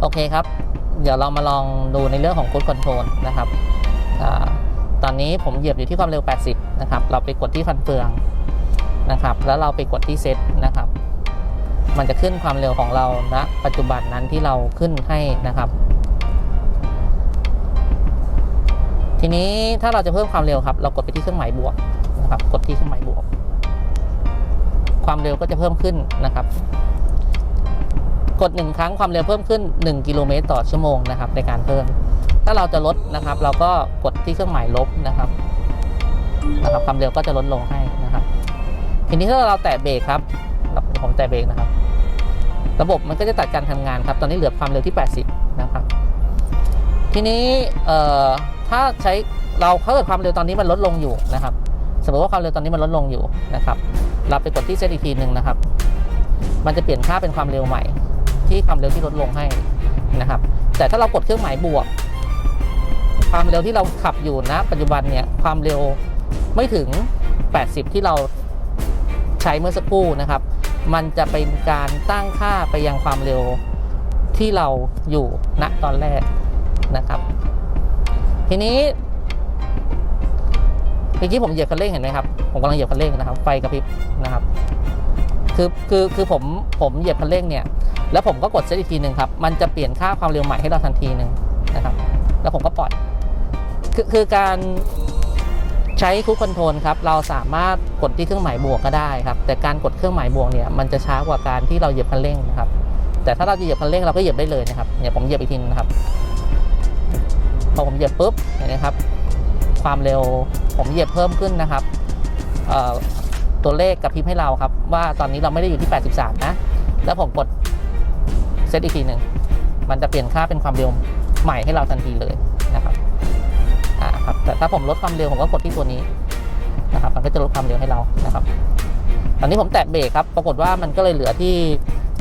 โอเคครับ เดี๋ยวเรามาลองดูในเรื่องของ Cruise Control นะครับอตอนนี้ผมเหยียบอยู่ที่ความเร็ว 80 นะครับ เราไปกดที่ฟันเฟืองนะครับ แล้วเราไปกดที่เซตนะครับ มันจะขึ้นความเร็วของเราณปัจจุบันนั้นที่เราขึ้นให้นะครับ ทีนี้ถ้าเราจะเพิ่มความเร็วครับ เรากดไปที่เครื่องหมายบวกนะครับ กดที่เครื่องหมายบวก ความเร็วก็จะเพิ่มขึ้นนะครับ กดหนึ่งครั้งความเร็วเพิ่มขึ้น 1 กิโลเมตรต่อชั่วโมงนะครับในการเพิ่ม ถ้าเราจะลดนะครับ เราก็กดที่เครื่องหมายลบนะครับนะครับ ความเร็วก็จะลดลงให้นะครับ ทีนี้ถ้าเราแตะเบรกครับผมแตะเบรกนะครับ ระบบมันก็จะตัดการทำงานครับ ตอนนี้เหลือความเร็วที่ 80 นะครับ ทีนี้ถ้าใช้เราถ้าเกิดความเร็วตอนนี้มันลดลงอยู่นะครับ สมมติว่าความเร็วตอนนี้มันลดลงอยู่นะครับ เราไปกดที่เซตอีกทีหนึ่งนะครับ มันจะเปลี่ยนค่าเป็นความเร็วใหม่ ที่ความเร็วที่ลดลงให้นะครับ แต่ถ้าเรากดเครื่องหมายบวก ความเร็วที่เราขับอยู่นะ ปัจจุบันเนี่ยความเร็วไม่ถึง 80 ที่เราใช้เมื่อสักครู่นะครับ มันจะเป็นการตั้งค่าไปยังความเร็วที่เราอยู่ณตอนแรกนะครับ ทีนี้เมื่อกี้ผมเหยียบคันเร่งเห็นไหมครับ ผมกำลังเหยียบคันเร่งนะครับ ไฟกระพริบนะครับ คือคือคือผมผมเหยียบคันเร่งเนี่ย แล้วผมก็กดเซตอีกทีหนึ่งครับ มันจะเปลี่ยนค่าความเร็วใหม่ให้เราทันทีหนึ่งนะครับ แล้วผมก็ปล่อย คือคือการใช้คู c คอนโทรลครับ เราสามารถกดที่เครื่องหมายบวกก็ได้ครับ แต่การกดเครื่องหมายบวกเนี่ยมันจะช้ากว่าการที่เราเหยียบคันเร่งนะครับ แต่ถ้าเราจะเหยียบคันเร่งเราก็เหยียบได้เลยนะครับ เนี่ยผมเหยียบอีกทีนึงนะครับ พอผมเหยียบปุ๊บเห็นไหมครับ ความเร็วผมเหยียบเพิ่มขึ้นนะครับตัวเลขกระพริบให้เราครับ ว่าตอนนี้เราไม่ได้อยู่ที่ 83 นะ แล้วผมกด เซตอีกทีหนึ่งมันจะเปลี่ยนค่าเป็นความเร็วใหม่ให้เราทันทีเลยนะครับอ่าครับแต่ถ้าผมลดความเร็วผมก็กดที่ตัวนี้นะครับ มันก็จะลดความเร็วให้เรานะครับ ตอนนี้ผมแตะเบรกครับปรากฏว่ามันก็เลยเหลือที่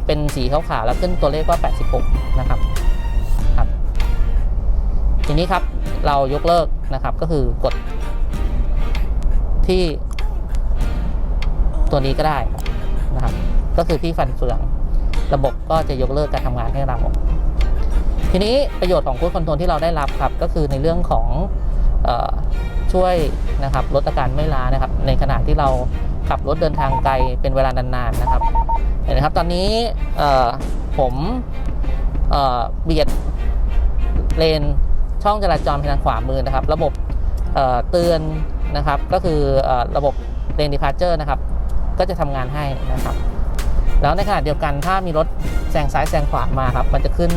เป็นสีขาวๆแล้วขึ้นตัวเลขว่า 86 นะครับครับ ทีนี้ครับเรายกเลิกนะครับก็คือกดที่ตัวนี้ก็ได้นะครับ ก็คือที่ฟันเฟือง ระบบก็จะยกเลิกการทำงานให้เรา ทีนี้ประโยชน์ของคูดคอนโทรลที่เราได้รับครับ ก็คือในเรื่องของออช่วยนะครับลดอาการไม่ล้านะครับ ในขณะที่เราขับรถเดินทางไกลเป็นเวลานานๆนะครับเห็นไหมครับตอนนี้ผมเบียดเลนช่องจราจรทางขวามือนะครับ ระบบเตือนนะครับก็คือระบบเลนดีพาร์เจอร์นะครับ ก็จะทำงานให้นะครับ แล้วในขณะเดียวกันถ้ามีรถแซงซ้ายแซงขวามาครับ มันจะขึ้น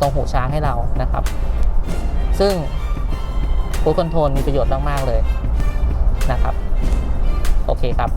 ตรงหูช้างให้เรานะครับ ซึ่งคูคอนโทรลมีประโยชน์มาก ๆ เลยนะครับ โอเคครับ